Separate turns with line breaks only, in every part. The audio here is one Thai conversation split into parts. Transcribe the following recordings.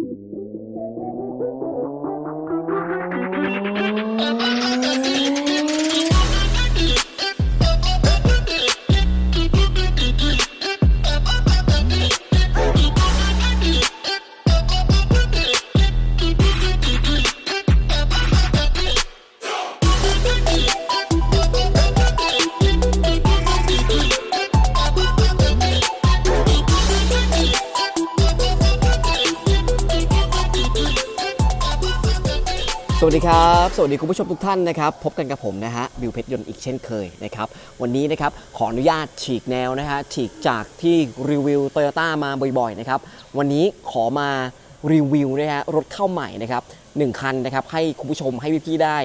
สวั วัสดีคุณผู้ชมทุกท่านนะครับพบกันกับผมนะฮะบิวเพชรยนต์อีกเช่นเคยนะครับวันนี้นะครับขออนุญาตฉีกแนวนะฮะฉีกจากที่รีวิวโตโยต้ามาบ่อยๆนะครับวันนี้ขอมารีวิวนะฮะรถเข้าใหม่นะครับหนึ่งคันนะครับให้คุณผู้ชมให้พี่ๆได้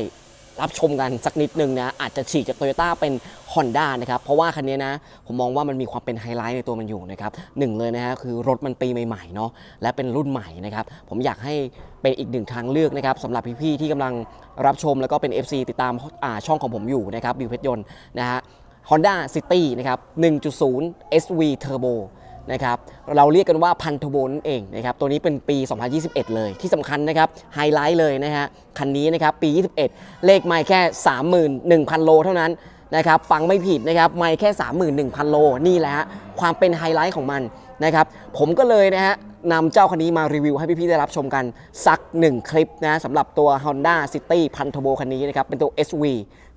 รับชมกันสักนิดนึงนะอาจจะฉีกจากโตโยต้าเป็น Honda นะครับเพราะว่าคันนี้นะผมมองว่ามันมีความเป็นไฮไลท์ในตัวมันอยู่นะครับหนึ่งเลยนะฮะคือรถมันปีใหม่ๆเนาะและเป็นรุ่นใหม่นะครับผมอยากให้เป็นอีกหนึ่งทางเลือกนะครับสำหรับพี่ๆที่กำลังรับชมแล้วก็เป็น FC ติดตามาช่องของผมอยู่นะครับบิวเพชรยนต์นะฮะ Honda City นะครับ1.0 SV Turbo นะครับเราเรียกกันว่าพันทโบนั่นเองนะครับตัวนี้เป็นปี 2021 เลยที่สำคัญนะครับไฮไลท์เลยนะฮะคันนี้นะครับปี 21 เลขไม่แค่ 31,000 โลเท่านั้นนะครับฟังไม่ผิดนะครับไม่แค่ 31,000 โลนี่แหละฮะความเป็นไฮไลท์ของมันนะครับผมก็เลยนะฮะนำเจ้าคันนี้มารีวิวให้พี่ๆได้รับชมกันสัก 1 คลิปนะสำหรับตัว Honda City พันทโบคันนี้นะครับเป็นตัว SV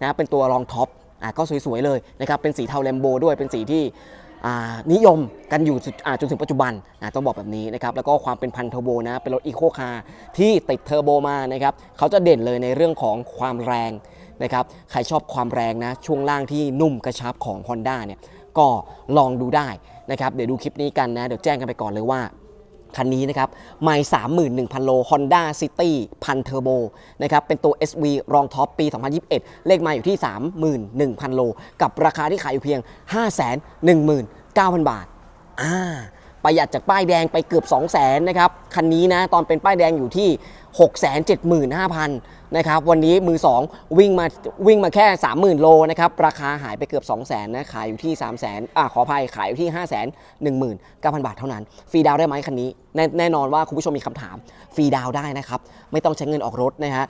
นะเป็นตัวรองท็อปอะก็สวยๆเลยนะครับเป็นสีเทาแลมโบด้วยเป็นสีที่ นิยมกันอยู่จนถึงปัจจุบันนะต้องบอกแบบนี้นะครับแล้วก็ความเป็นพันเทอร์โบนะเป็นรถอีโคคาร์ที่ติดเทอร์โบมานะครับเขาจะเด่นเลยในเรื่องของความแรงนะครับใครชอบความแรงนะช่วงล่างที่นุ่มกระชับของ Honda เนี่ยก็ลองดูได้นะครับเดี๋ยวดูคลิปนี้กันนะ เดี๋ยวแจ้งกันไปก่อนเลยว่า คันนี้นะครับไม่นหนึ่งพันโล Honda City พันเทอร์โบนะครับ เป็นตัว SV รองท็อปปี 2021 เลขมาอยู่ที่ 31,000 โล กับราคาที่ขายอยู่เพียง 519,000 บาท อ่า ประหยัดจากป้ายแดงไปเกือบ 2 0 0 0 0นนะครับ คันนี้นะ ตอนเป็นป้ายแดงอยู่ที่ 675,000นะครับวันนี้มือ 2 วิ่งมาวิ่งมาแค่ 30,000 โลนะครับราคาหายไปเกือบ 200,000นะขายอยู่ที่ 300,000อ่าขออภัยขายอยู่ที่ 519,000 บาทเท่านั้น ฟรีดาวได้ไหมคันนี้ แน่แน่นอนว่าคุณผู้ชมมีคำถาม ฟรีดาวได้นะครับไม่ต้องใช้เงินออกรถนะฮะ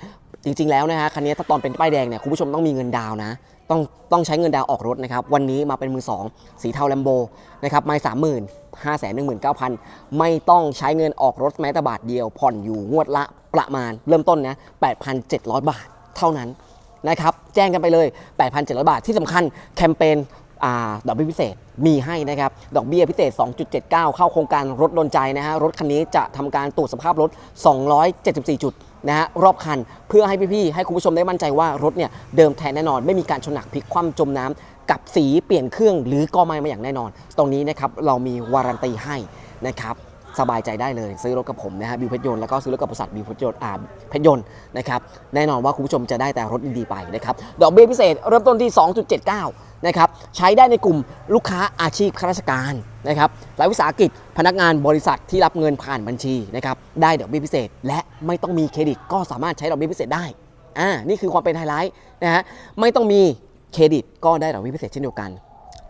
จริง ๆ แล้วนะฮะคันนี้ถ้าตอนเป็นป้ายแดงเนี่ยคุณผู้ชมต้องมีเงินดาวนะต้องต้องใช้เงินดาวออกรถนะครับ วันนี้มาเป็นมือ 2 สีเทาแลมโบนะครับไม่สามหมื่นห้าแสนหนึ่งหมื่นเก้าพันไม่ต้องใช้เงินออกรถแม้แต่บาทเดียว ผ่อนอยู่งวดละ ประมาณเริ่มต้นนะ 8,700 บาทเท่านั้นนะครับ แจ้งกันไปเลย 8,700 บาทที่สำคัญแคมเปญอดอกเบี้ยพิเศษมีให้นะครับ ดอกเบี้ยพิเศษ 2.79 เข้าโครงการรถโดนใจนะฮะ รถคันนี้จะทำการตรวจสภาพรถ 274 จุดนะฮะรอบคันเพื่อให้พี่ๆให้คุณผู้ชมได้มั่นใจว่ารถเนี่ยเดิมแทนแน่นอน ไม่มีการชนหนักพลิกคว่ำจมน้ำกับสีเปลี่ยนเครื่องหรือกอไม้มาอย่างแน่นอน ตรงนี้นะครับเรามีวารันตีให้นะครับ สบายใจได้เลยซื้อรถกับผมนะฮะบิวเพชรยนต์แล้วก็ซื้อรถกับบริษัทบิวเพชรยนต์อ่าเพชรยนต์นะครับแน่นอนว่าคุณผู้ชมจะได้แต่รถดีๆไปนะครับดอกเบี้ยพิเศษเริ่มต้นที่ 2.79นะครับใช้ได้ในกลุ่มลูกค้าอาชีพข้าราชการนะครับรัฐวิสาหกิจพนักงานบริษัทที่รับเงินผ่านบัญชีนะครับได้ดอกเบี้ยพิเศษ และไม่ต้องมีเครดิตก็สามารถใช้ดอกเบี้ยพิเศษได้อ่านี่คือความเป็นไฮไลท์นะฮะไม่ต้องมีเครดิตก็ได้ดอกเบี้ยพิเศษเช่นเดียวกัน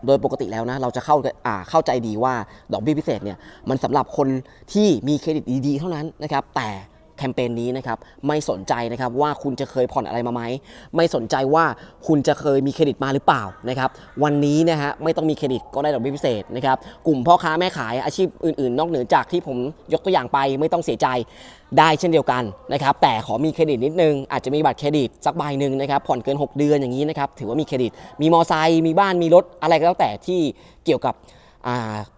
โดยปกติแล้วนะเราจะเข้าอ่าเข้าใจดีว่าดอกเบี้ยพิเศษเนี่ยมันสำหรับคนที่มีเครดิตดีๆเท่านั้นนะครับแต่ แคมเปญนี้นะครับไม่สนใจนะครับว่าคุณจะเคยผ่อนอะไรมาไหมไม่สนใจว่าคุณจะเคยมีเครดิตมาหรือเปล่านะครับวันนี้นะฮะไม่ต้องมีเครดิตก็ได้ดอกเบี้ยพิเศษนะครับกลุ่มพ่อค้าแม่ขายอาชีพอื่น ๆ นอกเหนือจากที่ผมยกตัวอย่างไปไม่ต้องเสียใจได้เช่นเดียวกันนะครับแต่ขอมีเครดิตนิดนึง อาจจะมีบัตรเครดิตสักใบหนึ่งนะครับผ่อนเกิน 6 เดือนอย่างนี้นะครับถือว่ามีเครดิต มีมอไซค์มีบ้านมีรถอะไรก็แล้วแต่ที่เกี่ยวกับ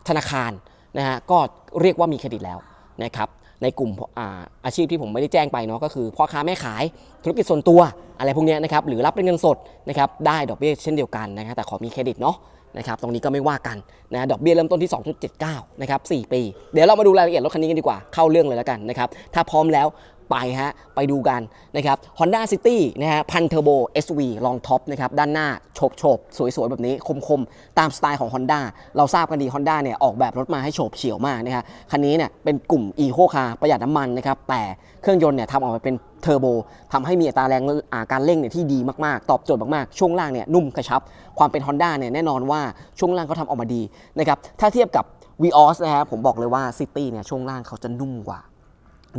ธนาคารนะฮะก็เรียกว่ามีเครดิตแล้วนะครับ ในกลุ่มอาอาชีพที่ผมไม่ได้แจ้งไปเนาะก็คือพ่อค้าแม่ขายธุรกิจส่วนตัวอะไรพวกเนี้ยนะครับหรือรับเป็นเงินสดนะครับได้ดอกเบี้ยเช่นเดียวกันนะครับแต่ขอมีเครดิตเนาะนะครับตรงนี้ก็ไม่ว่ากันนะดอกเบี้ยเริ่มต้นที่ 2.79 นะครับ 4 ปี เดี๋ยวเรามาดูรายละเอียดรถคันนี้กันดีกว่า เข้าเรื่องเลยแล้วกันนะครับ ถ้าพร้อมแล้ว ไปฮะไปดูกันนะครับ Honda City นะฮะพันเทอร์โบ SV ลองท็อปนะครับ ด้านหน้าโฉบโฉบสวย ๆ แบบนี้คม ๆ ตามสไตล์ของ Honda เราทราบกันดี Honda เนี่ยออกแบบรถมาให้โฉบเฉี่ยวมากนะครับคันนี้เนี่ยเป็นกลุ่ม Eco Car ประหยัดน้ำมันนะครับ แต่เครื่องยนต์เนี่ยทำออกมาเป็นเทอร์โบทำให้มีอัตราแรงาการเร่งเนี่ยที่ดีมาก ๆ ตอบโจทย์มาก ๆ ช่วงล่างเนี่ยนุ่มกระชับ ความเป็น Honda เนี่ยแน่นอนว่าช่วงล่างเขาทำออกมาดีนะครับถ้าเทียบกับ Vios นะฮะผมบอกเลยว่า City เนี่ยช่วงล่างเขาจะนุ่มกว่า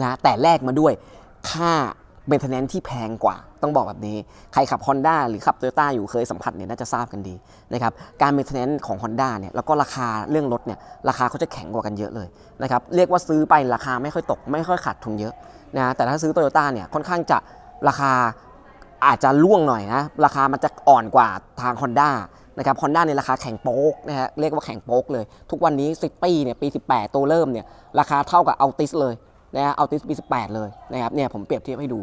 นะแต่แลกมาด้วยค่าเบนเทนแนนที่แพงกว่า ต้องบอกแบบนี้ ใครขับ Honda หรือขับ Toyota อยู่เคยสัมผัสเนี่ยน่าจะทราบกันดีนะครับการเบนเทนแนนของ Honda เนี่ยแล้วก็ราคาเรื่องรถเนี่ยราคาเขาจะแข็งกว่ากันเยอะเลยนะครับเรียกว่าซื้อไปราคาไม่ค่อยตก ไม่ค่อยขาดทุนเยอะนะแต่ถ้าซื้อ Toyota เนี่ยค่อนข้างจะราคาอาจจะล่วงหน่อยนะราคามันจะอ่อนกว่าทาง Honda นะครับ Honda ในราคาแข่งโป๊กนะฮะเรียกว่าแข่งโป๊กเลย ทุกวันนี้ซิตี้เนี่ยปี 18 ตัวเริ่มเนี่ยราคาเท่ากับอัลติสเลย นะฮะอัลติสปี18เลยนะครับเนี่ยผมเปรียบเทียบให้ดู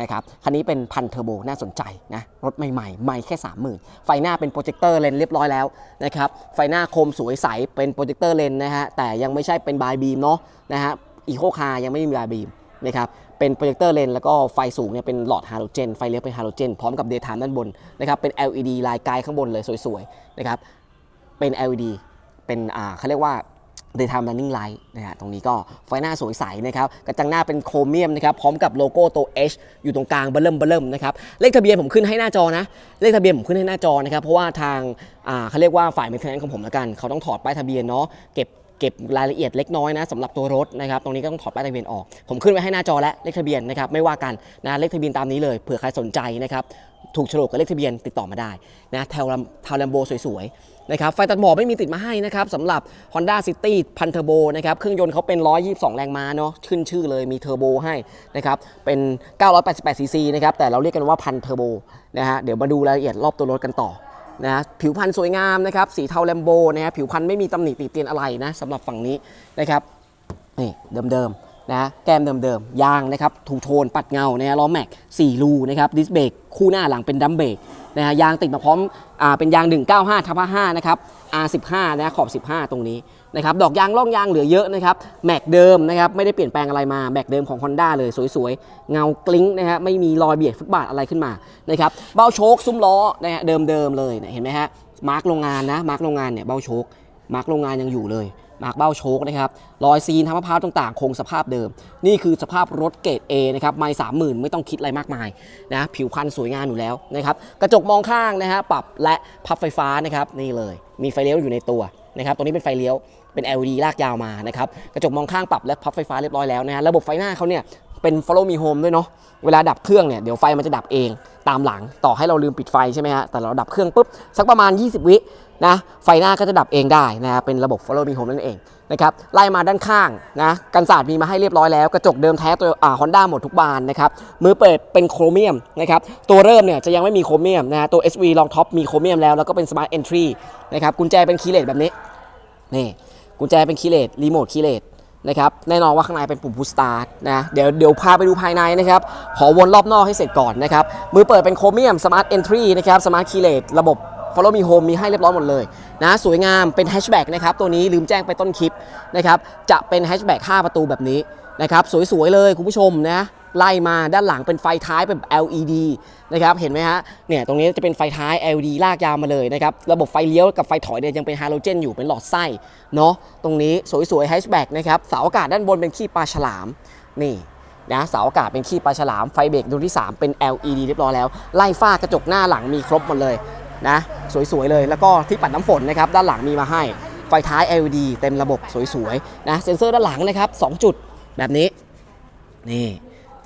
นะครับคันนี้เป็นพันเทอร์โบน่าสนใจนะรถใหม่ๆ ใหม่แค่ 30,000 ไฟหน้าเป็นโปรเจคเตอร์เลนเรียบร้อยแล้วนะครับไฟหน้าคมสวยใสเป็นโปรเจคเตอร์เลนนะฮะแต่ยังไม่ใช่เป็นบายบีมเนาะนะฮะอีโคคายังไม่มีบายบีมนะครับเป็นโปรเจคเตอร์เลนแล้วก็ไฟสูงเนี่ยเป็นหลอดฮาโลเจนไฟเลี้ยวเป็นฮาโลเจนพร้อมกับเดย์ไทม์ด้านบนนะครับเป็น LED ลายกด์ข้างบนเลยสวยๆนะครับเป็น LED เป็นอ่าเขาเรียกว่า เดย์ไทม์รันนิ่งไลท์นะฮะตรงนี้ก็ไฟหน้าสวยใสนะครับกระจังหน้าเป็นโครเมียมนะครับพร้อมกับโลโก้ตัว H อยู่ตรงกลางเบลเริ่มเบลเริ่มนะครับเลขทะเบียนผมขึ้นให้หน้าจอนะ เลขทะเบียนผมขึ้นให้หน้าจอนะครับเพราะว่าทางเขาเรียกว่าฝ่ายเมนเทนแนนของผมละกัน เขาต้องถอดป้ายทะเบียนเนาะเก็บ เก็บรายละเอียดเล็กน้อยนะสำหรับตัวรถนะครับตรงนี้ก็ต้องถอดป้ายทะเบียนออก ผมขึ้นไว้ให้หน้าจอและเลขทะเบียนนะครับไม่ว่ากันนะเลขทะเบียนตามนี้เลยเผื่อใครสนใจนะครับถูกโฉลกกับเลขทะเบียนติดต่อมาได้นะแถวลำทาวแลมโบสวยๆนะครับไฟตัดหมอกไม่มีติดมาให้นะครับสำหรับ Honda City พันเทอร์โบนะครับเครื่องยนต์เขาเป็น 122 แรงม้าเนาะขึ้นชื่อเลยมีเทอร์โบให้นะครับเป็น 988 ซีซีนะครับแต่เราเรียกกันว่าพันเทอร์โบนะฮะเดี๋ยวมาดูรายละเอียดรอบตัวรถกันต่อ นะผิวพรรณสวยงามนะครับสีเทาแลมโบนะฮะผิวพรรณไม่มีตำหนิติเตียนอะไรนะสำหรับฝั่งนี้นะครับนี่เดิมๆนะแก้มเดิมๆยางนะครับถูโทนปัดเงานะฮะล้อแม็ก4รูนะครับดิสเบรกคู่หน้าหลังเป็นดัมเบรกนะฮะยางติดมาพร้อมอ่าเป็นยาง 195ทับ5นะครับ R15 นะขอบ 15 ตรงนี้ นะครับดอกยางล่องยางเหลือเยอะนะครับแม็กเดิมนะครับไม่ได้เปลี่ยนแปลงอะไรมาแม็กเดิมของ Honda เลยสวยๆ เงากลิ้งนะฮะไม่มีรอยเบียดฟุตบาทอะไรขึ้นมานะครับเบ้าโชคซุ้มล้อนะฮะเดิมๆเลยเห็นไหมฮะมาร์กโรงงานนะมาร์กโรงงานเนี่ยเบ้าโชคมาร์กโรงงานยังอยู่เลยมาร์กเบ้าโชคนะครับรอยซีนทามะพร้าวต่างๆ คงสภาพเดิม นี่คือสภาพรถเกรด A นะครับไม่สามหมื่นไม่ต้องคิดอะไรมากมายนะผิวพรรณสวยงามอยู่แล้วนะครับกระจกมองข้างนะฮะปรับและพับไฟฟ้านะครับนี่เลย มีไฟเลี้ยวอยู่ในตัว นะครับตรงนี้เป็นไฟเลี้ยวเป็น LED ลากยาวมานะครับกระจกมองข้างปรับและพับไฟฟ้าเรียบร้อยแล้วนะฮะระบบไฟหน้าเขาเนี่ย เป็น follow me home ด้วยเนาะ เวลาดับเครื่องเนี่ย เดี๋ยวไฟมันจะดับเองตามหลัง ต่อให้เราลืมปิดไฟใช่ไหมฮะ แต่เราดับเครื่องปุ๊บ สักประมาณ 20 วินะ ไฟหน้าก็จะดับเองได้นะ เป็นระบบ follow me home นั่นเองนะครับ ไล่มาด้านข้างนะ กันศาสตร์มีมาให้เรียบร้อยแล้ว กระจกเดิมแท้ตัวอ่า Honda หมดทุกบานนะครับ มือเปิดเป็นโครเมียมนะครับ ตัวเริ่มเนี่ยจะยังไม่มีโครเมียมนะฮะตัว SV รองท็อปมีโครเมียมแล้ว แล้วก็เป็น smart entry นะครับ กุญแจเป็นคีย์เลสแบบนี้ นี่ กุญแจเป็นคีย์เลสรีโมทคีย์เลส นะครับแน่นอนว่าข้างในเป็นปุ่มพุสตาร์ทนะเดี๋ยวเดี๋ยวพาไปดูภายในนะครับ ขอวนรอบนอกให้เสร็จก่อนนะครับ มือเปิดเป็นโครเมียมสมาร์ทเอนทรีนะครับสมาร์ทคีเลตระบบ Follow Me Home มีให้เรียบร้อยหมดเลยนะสวยงามเป็นแฮชแบ็กนะครับ ตัวนี้ลืมแจ้งไปต้นคลิปนะครับ จะเป็นแฮชแบ็ก5ประตูแบบนี้นะครับ สวยๆเลยคุณผู้ชมนะ ไล่มาด้านหลังเป็นไฟท้ายเป็น LED นะครับเห็นไหมฮะเนี่ยตรงนี้จะเป็นไฟท้าย LED ลากยาวมาเลยนะครับระบบไฟเลี้ยวกับไฟถอยเนี่ยยังเป็นฮาโลเจนอยู่เป็นหลอดไส้เนาะตรงนี้สวยๆแฮชแบ็กนะครับเสาอากาศด้านบนเป็นขี้ปลาฉลามนี่นะเสาอากาศเป็นขี้ปลาฉลามไฟเบรกดวงที่ 3 เป็น LED เรียบร้อยแล้ว ไล่ฝ้ากระจกหน้าหลังมีครบหมดเลยนะสวยๆเลยแล้วก็ที่ปัดน้ำฝนนะครับด้านหลังมีมาให้ไฟท้าย LED เต็มระบบสวยๆนะเซ็นเซอร์ด้านหลังนะครับ 2 จุดแบบนี้นี่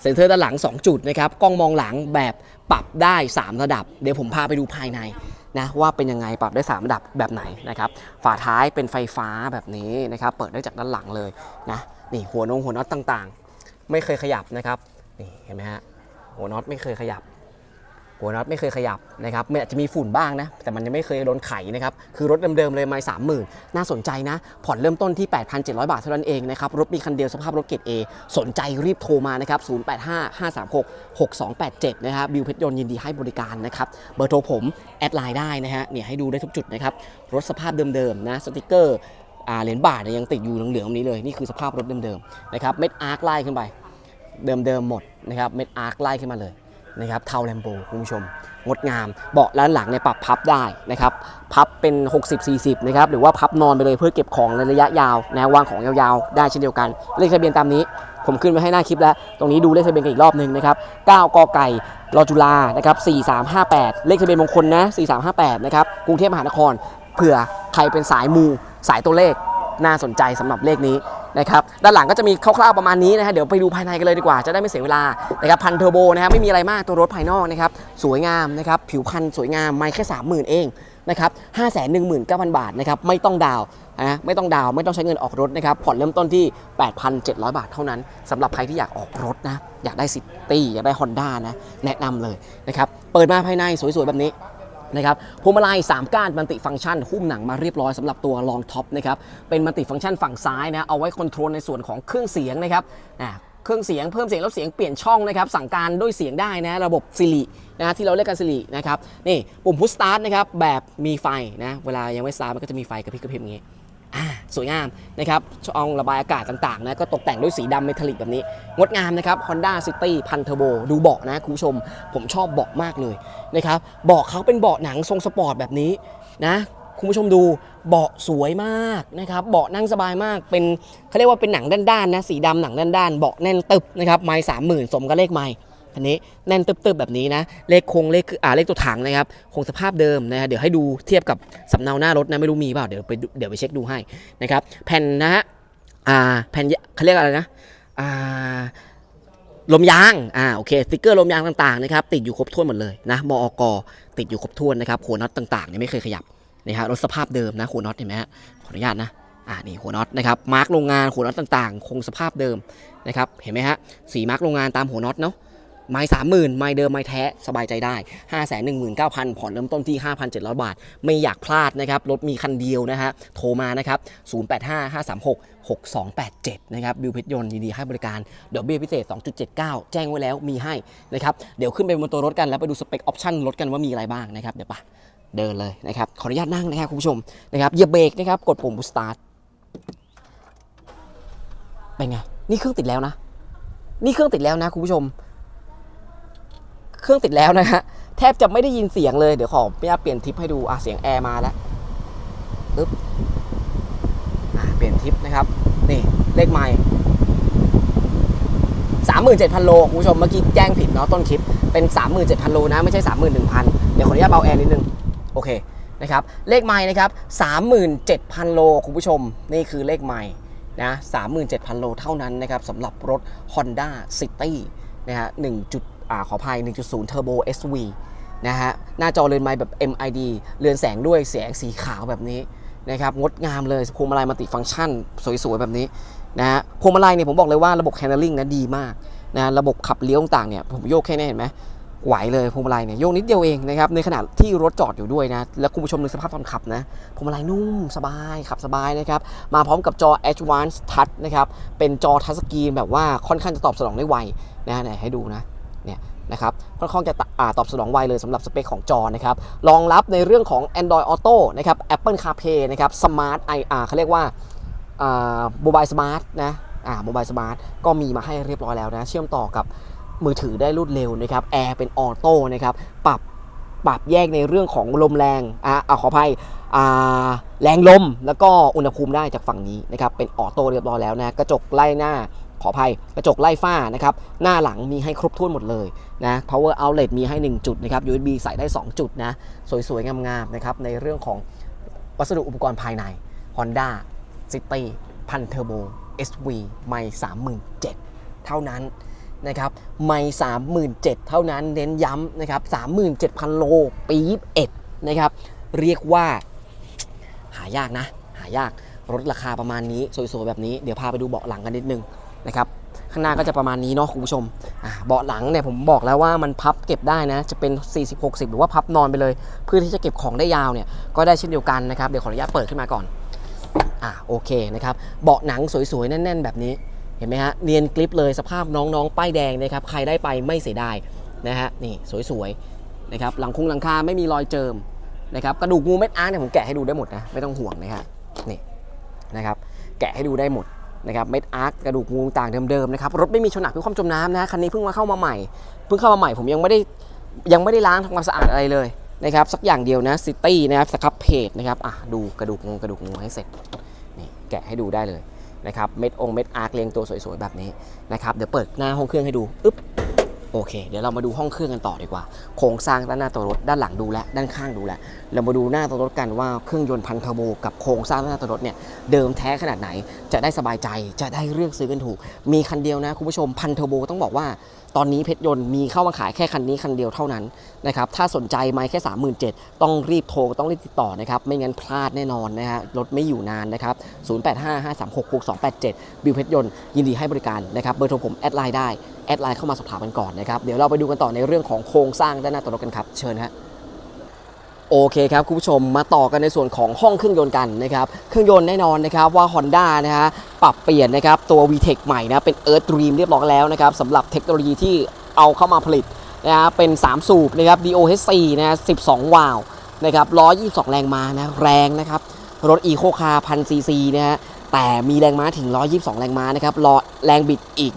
เซ็นเซอร์ด้านหลัง 2 จุดนะครับกล้องมองหลังแบบปรับได้ 3 ระดับ เดี๋ยวผมพาไปดูภายในนะว่าเป็นยังไงปรับได้ 3 ระดับแบบไหนนะครับฝาท้ายเป็นไฟฟ้าแบบนี้นะครับเปิดได้จากด้านหลังเลยนะนี่หัวนงหัวน็อตต่างๆ ไม่เคยขยับนะครับนี่เห็นไหมฮะหัวน็อตไม่เคยขยับ หัวน็อตไม่เคยขยับนะครับมันอาจจะมีฝุ่นบ้างนะ แต่มันยังไม่เคยโดนไขนะครับ คือรถเดิมๆเลยไม่สามหมื่นน่าสนใจนะ ผ่อนเริ่มต้นที่ 8,700 บาทเท่านั้นเองนะครับ รถมีคันเดียวสภาพรถเกรด A สนใจรีบโทรมานะครับ 0855366287 นะครับบิวเพชรยนต์ยินดีให้บริการนะครับ เบอร์โทรผมแอดไลน์ได้นะฮะ เนี่ยให้ดูได้ทุกจุดนะครับ รถสภาพเดิมๆนะ สติกเกอร์อ่าเหรียญบาทยยังติดอยู่เหลืองๆตรงนี้เลย นี่คือสภาพรถเดิมๆนะครับ เม็ดอาร์คไล่ขึ้นไป เดิมๆหมดนะครับ เม็ดอาร์คไล่ขึ้นมาเลย นะครับเทาแลมโบคุณผู้ชม งดงาม เบาะด้านหลังเนี่ยปรับพับได้นะครับ พับเป็น 60-40 นะครับ หรือว่าพับนอนไปเลยเพื่อเก็บของในระยะยาวนะวางของยาวๆ ได้เช่นเดียวกัน เลขทะเบียนตามนี้ ผมขึ้นไว้ให้หน้าคลิปแล้ว ตรงนี้ดูเลขทะเบียนกันอีกรอบหนึ่งนะครับ 9 กไก่รอจุฬานะครับ 4358 เลขทะเบียนมงคลนะ 4358 นะครับ กรุงเทพมหานคร เผื่อใครเป็นสายมู สายตัวเลข น่าสนใจสำหรับเลขนี้ นะครับด้านหลังก็จะมีคร่าวๆประมาณนี้นะฮะเดี๋ยวไปดูภายในกันเลยดีกว่าจะได้ไม่เสียเวลานะครับพันเทอร์โบนะฮะไม่มีอะไรมากตัวรถภายนอกนะครับสวยงามนะครับผิวพรรณสวยงามไม่แค่30,000 เองนะครับ519,000บาทนะครับไม่ต้องดาวนะไม่ต้องดาวไม่ต้องใช้เงินออกรถนะครับผ่อนเริ่มต้นที่ 8,700 บาทเท่านั้นสำหรับใครที่อยากออกรถนะอยากได้ซิตี้อยากได้ Honda นะแนะนำเลยนะครับเปิดมาภายในสวยๆแบบนี้ นะครับพวงมาลัย3ก้านมัลติฟังก์ชันหุ้มหนังมาเรียบร้อยสำหรับตัวลองท็อปนะครับเป็นมัลติฟังก์ชันฝั่งซ้ายนะเอาไว้คอนโทรลในส่วนของเครื่องเสียงนะครับอ่าเครื่องเสียงเพิ่มเสียงลดเสียงเปลี่ยนช่องนะครับสั่งการด้วยเสียงได้นะระบบซิลินะที่เราเรียกกันซิลินะครับนี่ปุ่มพุชสตาร์ทนะครับแบบมีไฟนะเวลายังไม่สตาร์ทมันก็จะมีไฟกระพริบกระพริบอย่างงี้ สวยงามนะครับช่องระบายอากาศต่างๆนะก็ตกแต่งด้วยสีดำเมทัลลิกแบบนี้ งดงามนะครับ Honda City พันเทอร์โบดูเบาะนะคุณผู้ชม ผมชอบเบาะมากเลยนะครับเบาะเขาเป็นเบาะหนังทรงสปอร์ตแบบนี้นะคุณผู้ชมดูเบาะสวยมากนะครับเบาะนั่งสบายมากเป็นเขาเรียกว่าเป็นหนังด้านๆนะสีดำหนังด้านๆเบาะแน่นตึบนะครับไม้สามหมื่นสมกับเลขไม้ อันนี้แน่นตึบๆแบบนี้นะ เลขคงเลขอ่าเลขตัวถังนะครับ คงสภาพเดิมนะฮะเดี๋ยวให้ดูเทียบกับสำเนาหน้ารถนะไม่รู้มีเปล่าเดี๋ยวไปเดี๋ยวไปเช็คดูให้นะครับ แผ่นนะฮะอ่าแผ่นเขาเรียกอะไรนะอ่าลมยาง อ่า โอเค สติกเกอร์ลมยางต่างๆ นะครับ ติดอยู่ครบถ้วนหมดเลยนะ มอกติดอยู่ครบถ้วนนะครับ หัวน็อตต่างๆเนี่ยไม่เคยขยับนะฮะรถสภาพเดิมนะ หัวน็อตเห็นไหมฮะ ขออนุญาตนะ อ่า นี่หัวน็อตนะครับ มาร์กโรงงาน หัวน็อตต่างๆ คงสภาพเดิมนะครับ เห็นไหมฮะ สีมาร์กโรงงานตามหัวน็อตเนาะ ไม้สามหมื่นไม้เดิมไม้แท้สบายใจได้ 5 1 9 0 0 0 ผ่อนเริ่มต้นที่ 5,700 บาท ไม่อยากพลาดนะครับ รถมีคันเดียวนะฮะโทรมานะครับ 085 536 6287 นะครับบิวเพชรยนต์ยินดีให้บริการดอกเบี้ยพิเศษ 2.79 แจ้งไว้แล้วมีให้นะครับ เดี๋ยวขึ้นไปบนตัวรถกันแล้วไปดูสเปคออปชั่นรถกันว่ามีอะไรบ้างนะครับเดี๋ยวปะเดินเลยนะครับขออนุญาตนั่งนะครับคุณผู้ชมนะครับเหยียบเบรกนะครับกดปุ่มบูสตาร์ทเป็นไงนี่เครื่องติดแล้วนะ นี่เครื่องติดแล้วนะคุณผู้ชม เครื่องติดแล้วนะฮะแทบจะไม่ได้ยินเสียงเลยเดี๋ยวขอพี่อาเปลี่ยนทิปให้ดูอะเสียงแอร์มาแล้วปึ๊บเปลี่ยนทิปนะครับ นี่เลขไมล์สามหมื่นเจ็ดพันโลคุณผู้ชมเมื่อกี้แจ้งผิดเนาะต้นคลิปเป็นสามหมื่นเจ็ดพันโลนะ ไม่ใช่สามหมื่นหนึ่งพันเดี๋ยวขออนุญาตเบาแอร์นิดนึง โอเคนะครับเลขไมล์นะครับสามหมื่นเจ็ดพันโลคุณผู้ชม นี่คือเลขไมล์นะสามหมื่นเจ็ดพันโลเท่านั้นนะครับสำหรับรถ Honda City นะฮะหนึ่งจุด อ่าขออภัย 1.0 Turbo SV นะฮะ หน้าจอเรือนไม้แบบ MID เรือนแสงด้วยแสงสีขาวแบบนี้นะครับ งดงามเลยพวงมาลัยมัลติฟังก์ชัน สวยๆ แบบนี้นะฮะพวงมาลัยเนี่ยผมบอกเลยว่าระบบ handling นะดีมากนะระบบขับเลี้ยวต่างเนี่ยผมโยกแค่นี้เห็นไหมไหวเลยพวงมาลัยเนี่ยโยกนิดเดียวเองนะครับในขณะที่รถจอดอยู่ด้วยนะ แล้วคุณผู้ชมดูสภาพตอนขับนะพวงมาลัยนุ่มสบายขับสบายนะครับ มาพร้อมกับจอ Advanced Touch นะครับ เป็นจอทัชสกรีนแบบว่าค่อนข้างจะตอบสนองได้ไวนะไหนให้ดูนะ นะครับค่อนข้างจะตอ่าตอบสนองไวเลยสำหรับสเปคของจอนะครับรองรับในเรื่องของ Android Auto นะครับ Apple CarPlay นะครับ Smart IR เขาเรียกว่าโมบายสมาร์ทนะอ่าโมบายสมาร์ทก็มีมาให้เรียบร้อยแล้วนะ เชื่อมต่อกับมือถือได้รวดเร็วนะครับแอร์เป็นออโต้นะครับปรับปรับแยกในเรื่องของลมแรงอ่าอ่าขออภัยอ่าแรงลมแล้วก็อุณหภูมิได้จากฝั่งนี้นะครับเป็นออโต้เรียบร้อยแล้วนะกระจกไล่หน้า ขออภัยกระจกไล่ฝ้านะครับหน้าหลังมีให้ครบถ้วนหมดเลยนะ power outlet มีให้ 1 จุดนะครับ USB ใส่ได้ 2 จุดนะ สวยๆ งามๆนะครับในเรื่องของวัสดุอุปกรณ์ภายใน Honda City พันเทอร์โบ SV ไม่37,000เเท่านั้นนะครับไม่37,000เเท่านั้นเน้นย้ำนะครับ37,000โลปี21นะครับเรียกว่า หายากนะ หายากรถราคาประมาณนี้ สวยๆ แบบนี้ เดี๋ยวพาไปดูเบาะหลังกันนิดนึง นะครับข้างหน้าก็จะประมาณนี้เนาะคุณผู้ชมเบาะหลังเนี่ยผมบอกแล้วว่ามันพับเก็บได้นะ จะเป็น 40 60 หรือว่าพับนอนไปเลย เพื่อที่จะเก็บของได้ยาวเนี่ยก็ได้เช่นเดียวกันนะครับเดี๋ยวขออนุญาตเปิดขึ้นมาก่อนอ่าโอเคนะครับเบาะหนังสวยๆ แน่น ๆ แบบนี้เห็นไหมฮะเนียนกริปเลยสภาพน้องๆ ป้ายแดงนะครับใครได้ไปไม่เสียดายนะฮะนี่สวยๆนะครับหลังคุงหลังคาไม่มีรอยเจิมนะครับกระดูกงูเม็ดอาร์เนี่ยผมแกะให้ดูได้หมดนะไม่ต้องห่วงนะครับนี่นะครับแกะให้ดูได้หมด นะครับเม็ดอาร์คกระดูกงูต่างเดิมๆนะครับรถไม่มีชนหนักเพื่อความจมน้ำนะคันนี้เพิ่งมาเข้ามาใหม่ เพิ่งเข้ามาใหม่ผมยังไม่ได้ยังไม่ได้ล้างทำความสะอาดอะไรเลยนะครับสักอย่างเดียวนะซิตี้นะครับสครับเพจนะครับอะดูกระดูกงูกระดูกงูให้เสร็จนี่แกะให้ดูได้เลยนะครับเม็ดองเม็ดอาร์คเรียงตัวสวยๆแบบนี้นะครับเดี๋ยวเปิดหน้าห้องเครื่องให้ดูอึ๊บ โอเค เดี๋ยวเรามาดูห้องเครื่องกันต่อดีกว่า โครงสร้างด้านหน้าตัวรถด้านหลังดูแลด้านข้างดูแลเรามาดูหน้าตัวรถกันว่าเครื่องยนต์พันเทอร์โบกับโครงสร้างด้านหน้าตัวรถเนี่ยเดิมแท้ขนาดไหน จะได้สบายใจจะได้เลือกซื้อกันถูก มีคันเดียวนะคุณผู้ชมพันเทอร์โบต้องบอกว่า ตอนนี้เพชรยนต์มีเข้ามาขายแค่คันนี้คันเดียวเท่านั้นนะครับถ้าสนใจไม่แค่ 37,000 ต้องรีบโทรต้องรีบติดต่อนะครับไม่งั้นพลาดแน่นอนนะฮะรถไม่อยู่นานนะครับ 0855366287 บิวเพชรยนต์ยินดีให้บริการนะครับเบอร์โทรผมแอดไลน์ได้แอดไลน์เข้ามาสอบถามกันก่อนนะครับเดี๋ยวเราไปดูกันต่อในเรื่องของโครงสร้างด้านหน้าตัวรถกันครับเชิญครับ โอเคครับคุณผู้ชมมาต่อกันในส่วนของห้องเครื่องยนต์กันนะครับเครื่องยนต์แน่นอนนะครับว่า Honda นะฮะปรับเปลี่ยนนะครับตัว VTEC ใหม่นะเป็น Earth Dream เรียบร้อยแล้วนะครับสำหรับเทคโนโลยีที่เอาเข้ามาผลิตนะฮะเป็น 3 สูบนะครับ DOHC นะฮะ12 วาล์วนะครับ122 แรงม้านะแรงนะครับรถ Eco Car 1000 cc นะฮะแต่มีแรงม้าถึง 122 แรงม้านะครับรอแรงบิดอีก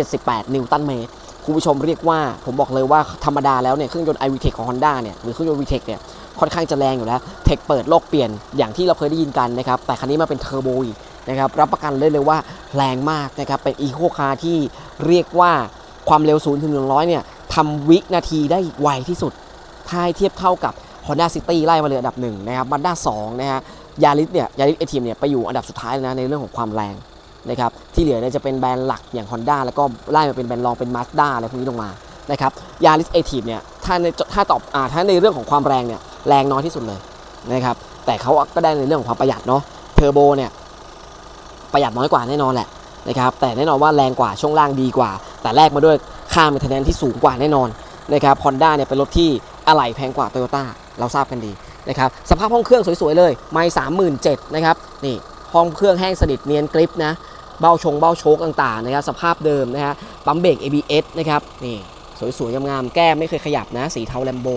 178 นิวตันเมตรคุณผู้ชมเรียกว่าผมบอกเลยว่าธรรมดาแล้วเนี่ยเครื่องยนต์ iVTEC ของ Honda เนี่ยหรือเครื่องยนต์ VTEC เนี่ย ค่อนข้างจะแรงอยู่แล้ว เทคเปิดโลกเปลี่ยนอย่างที่เราเคยได้ยินกันนะครับ แต่คันนี้มาเป็นเทอร์โบอีกนะครับ รับประกันเลยเลยว่าแรงมากนะครับ เป็นอีโคคาร์ที่เรียกว่าความเร็ว0ถึง100เนี่ยทำวินาทีได้ไวที่สุดถ้าให้เทียบเท่ากับ Honda City ไล่มาเลยอันดับหนึ่งนะครับบันด้า2นะฮะยาริสเนี่ยยาริสเอทีมเนี่ยไปอยู่อันดับสุดท้ายเลยนะในเรื่องของความแรงนะครับที่เหลือเนี่ยจะเป็นแบรนด์หลักอย่าง Honda แล้วก็ไล่มาเป็นแบรนด์รองเป็น Mazda อะไรพวกนี้ลงมานะครับยาริสเอทีมเนี่ย ถ้าในถ้าตอบอ่าถ้าในเรื่องของความแรงเนี่ยแรงน้อยที่สุดเลยนะครับแต่เขาก็ได้ในเรื่องของความประหยัดเนาะเทอร์โบเนี่ยประหยัดน้อยกว่าแน่นอนแหละนะครับแต่แน่นอนว่าแรงกว่าช่วงล่างดีกว่า แต่แลกมาด้วยค่า maintenance ที่สูงกว่าแน่นอนนะครับฮอนด้าเนี่ยเป็นรถที่อะไหล่แพงกว่าโตโยต้าเราทราบกันดีนะครับสภาพห้องเครื่องสวยๆเลย ไม่สามหมื่นเจ็ดนะครับนี่ห้องเครื่องแห้งสนิทเนียนกริปนะเบ้าชงเบ้าโชคต่างๆนะครับสภาพเดิมนะฮะปั๊มเบรก ABS นะครับนี่ สวยๆงามๆแก้มไม่เคยขยับนะสีเทาแลมโบ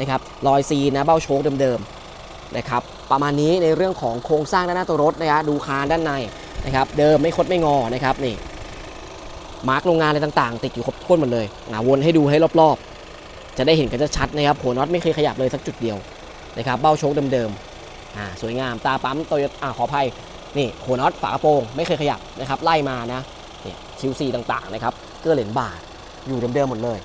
นะครับรอยซีนะเบ้าโชคเดิมๆนะครับประมาณนี้ในเรื่องของโครงสร้างด้านหน้าตัวรถนะฮะดูคานด้านในนะครับเดิมไม่คดไม่งอนะครับนี่มาร์กโรงงานอะไรต่างๆ ติดอยู่ครบถ้วนหมดเลยอ่าวนให้ดูให้รอบๆ จะได้เห็นกันชัดนะครับหัวน็อตไม่เคยขยับเลยสักจุดเดียวนะครับเบ้าโชคเดิมๆอ่าสวยงามตาปั๊มโตโยต้อ่าขออภัยนี่หัวน็อตฝากระโปรงไม่เคยขยับนะครับไล่มานะนี่ QC ต่างๆนะครับเกลือเหรียญบาท อยู่เดิมๆหมดเลย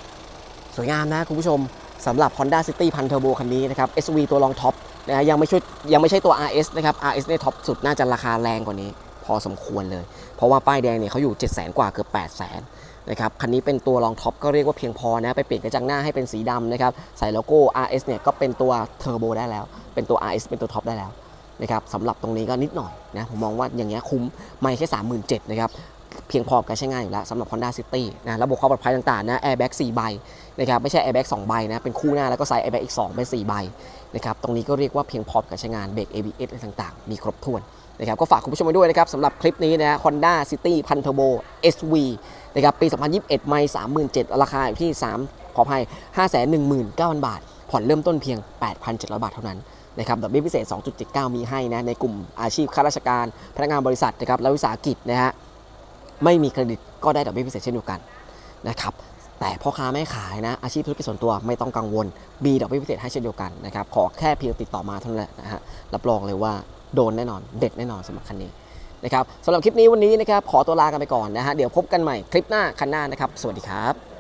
สวยงามนะคุณผู้ชมสำหรับ Honda City พันเทอร์โบคันนี้นะครับ SV ตัวรองท็อปนะฮะยังไม่ช่วยยังไม่ใช่ตัว RS นะครับ RS เนี่ยท็อปสุดน่าจะราคาแรงกว่านี้ พอสมควรเลย เพราะว่าป้ายแดงเนี่ยเขาอยู่ 7 0 0 0 0 กว่าเกือบ8 0 0 0 0 0นะครับคันนี้เป็นตัวรองท็อปก็เรียกว่าเพียงพอนะไปเปลี่ยนกระจังหน้าให้เป็นสีดำนะครับใส่โลโก้ RS เนี่ยก็เป็นตัวเทอร์โบได้แล้ว เป็นตัว RS เป็นตัวท็อปได้แล้วนะครับสำหรับตรงนี้ก็นิดหน่อยนะผมมองว่าอย่างเงี้ยคุ้มไม่แค่ 37,000นะครับ เพียงพอกับการใช้งานอยู่แล้วสำหรับ Honda City นะระบบความปลอดภัยต่างๆนะ airbag 4 ใบนะครับไม่ใช่ airbag 2 ใบนะเป็นคู่หน้าแล้วก็ใส่ airbag อีก 2 เป็น 4 ใบนะครับตรงนี้ก็เรียกว่าเพียงพอกับใช้งานเบรก ABS อะไรต่างๆ มีครบถ้วนนะครับก็ฝากคุณผู้ชมไว้ด้วยนะครับสำหรับคลิปนี้นะ Honda City พันเทอร์โบ SV นะครับปี 2021 ไม่37ราคาอยู่ที่ 3 ขออภัย 519,000 บาท ผ่อนเริ่มต้นเพียง 8,700 บาทเท่านั้นนะครับดอกเบี้ยพิเศษ 2.79 มีให้นะในกลุ่มอาชีพข้าราชการ พนักงานบริษัทนะครับและวิสาหกิจนะฮะ ไม่มีเครดิตก็ได้ดอกเบี้ยพิเศษเช่นเดียวกันนะครับแต่พ่อค้าไม่ขายนะอาชีพธุรกิจส่วนตัวไม่ต้องกังวลมีดอกเบี้ยพิเศษให้เช่นเดียวกันนะครับขอแค่เพียงติดต่อมาเท่านั้นแหละนะฮะรับรองเลยว่าโดนแน่นอนเด็ดแน่นอนสำหรับคันนี้นะครับสำหรับคลิปนี้วันนี้นะครับขอตัวลากันไปก่อนนะฮะเดี๋ยวพบกันใหม่คลิปหน้าคันหน้านะครับ สวัสดีครับ